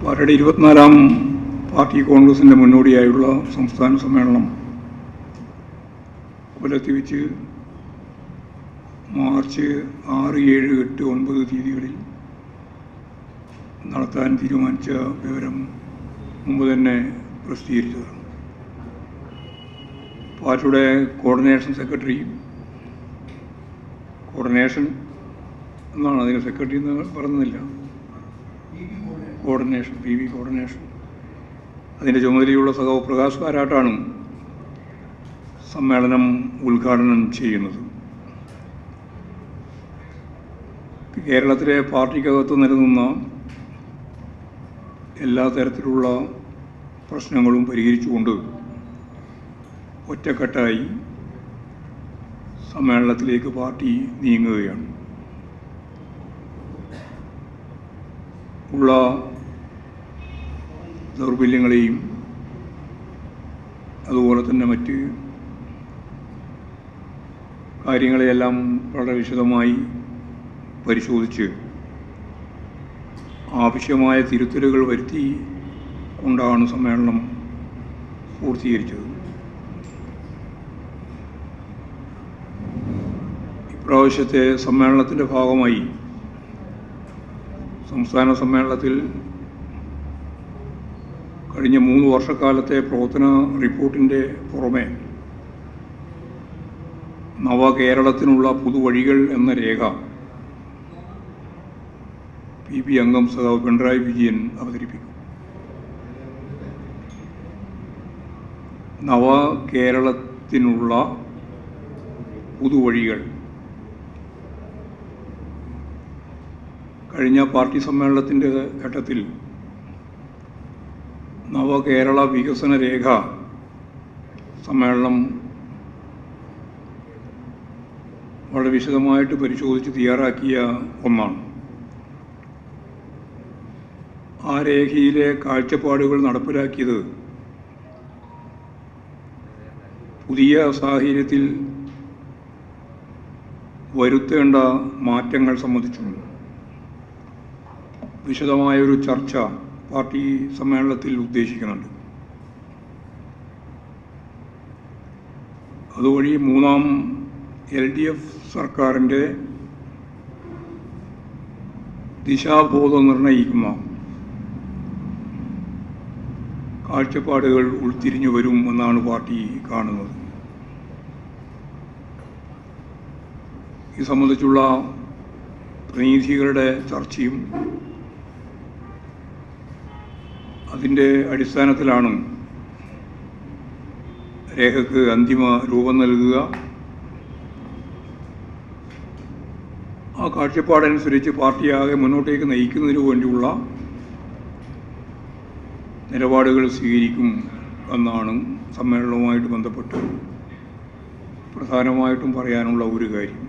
പാർട്ടിയുടെ ഇരുപത്തിനാലാം പാർട്ടി കോൺഗ്രസിന്റെ മുന്നോടിയായുള്ള സംസ്ഥാന സമ്മേളനം കൊല്ലത്ത് വെച്ച് മാർച്ച് ആറ് ഏഴ് എട്ട് ഒൻപത് തീയതികളിൽ നടത്താൻ തീരുമാനിച്ച വിവരം മുമ്പ് തന്നെ പ്രസിദ്ധീകരിച്ചതാണ്. പാർട്ടിയുടെ കോർഡിനേഷൻ സെക്രട്ടറി കോർഡിനേഷൻ എന്നാണ് അതിന് സെക്രട്ടറി എന്ന് പറയുന്നില്ല കോർഡിനേഷൻ പി വി കോർഡിനേഷൻ അതിന്റെ ചുമതലയുള്ള സഖാവ് പ്രകാശ് കാരാട്ടാണ് സമ്മേളനം ഉദ്ഘാടനം ചെയ്യുന്നത്. കേരളത്തിലെ പാർട്ടിക്കകത്ത് നിലനിന്ന എല്ലാ തരത്തിലുള്ള പ്രശ്നങ്ങളും പരിഹരിച്ചുകൊണ്ട് ഒറ്റക്കെട്ടായി സമ്മേളനത്തിലേക്ക് പാർട്ടി നീങ്ങുകയാണ്. ഉള്ള ദൗർബല്യങ്ങളെയും അതുപോലെ തന്നെ മറ്റ് കാര്യങ്ങളെയെല്ലാം വളരെ വിശദമായി പരിശോധിച്ച് ആവശ്യമായ തിരുത്തലുകൾ വരുത്തി കൊണ്ടാണ് സമ്മേളനം പൂർത്തീകരിച്ചത്. ഇപ്രാവശ്യത്തെ സമ്മേളനത്തിന്റെ ഭാഗമായി സംസ്ഥാന സമ്മേളനത്തിൽ കഴിഞ്ഞ മൂന്ന് വർഷക്കാലത്തെ പ്രവർത്തന റിപ്പോർട്ടിന്റെ പുറമെ നവകേരളത്തിനുള്ള പുതുവഴികൾ എന്ന രേഖ പി പി അംഗം സഖാവ് പിണറായി വിജയൻ അവതരിപ്പിക്കും. നവകേരളത്തിനുള്ള പുതുവഴികൾ കഴിഞ്ഞ പാർട്ടി സമ്മേളനത്തിന്റെ ഘട്ടത്തിൽ നവകേരള വികസന രേഖ സമ്മേളനം വളരെ വിശദമായിട്ട് പരിശോധിച്ച് തയ്യാറാക്കിയ ഒന്നാണ്. ആ രേഖയിലെ കാഴ്ചപ്പാടുകൾ നടപ്പിലാക്കിയത് പുതിയ സാഹചര്യത്തിൽ വരുത്തേണ്ട മാറ്റങ്ങൾ സംബന്ധിച്ചും വിശദമായൊരു ചർച്ച പാർട്ടി സമ്മേളനത്തിൽ ഉദ്ദേശിക്കുന്നുണ്ട്. അതുവഴി മൂന്നാം എൽ ഡി എഫ് സർക്കാരിന്റെ ദിശാബോധം നിർണയിക്കുന്ന കാഴ്ചപ്പാടുകൾ ഉൾത്തിരിഞ്ഞു വരും എന്നാണ് പാർട്ടി കാണുന്നത്. ഇത് സംബന്ധിച്ചുള്ള പ്രതിനിധികളുടെ ചർച്ചയും അതിന്റെ അടിസ്ഥാനത്തിലാണ് രേഖക്ക് അന്തിമ രൂപം നൽകുക. ആ കാഴ്ചപ്പാടനുസരിച്ച് പാർട്ടിയാകെ മുന്നോട്ടേക്ക് നയിക്കുന്നതിന് വേണ്ടിയുള്ള നിലപാടുകൾ സ്വീകരിക്കും എന്നാണ് സമ്മേളനവുമായിട്ട് ബന്ധപ്പെട്ട് പ്രധാനമായിട്ടും പറയാനുള്ള ഒരു കാര്യം.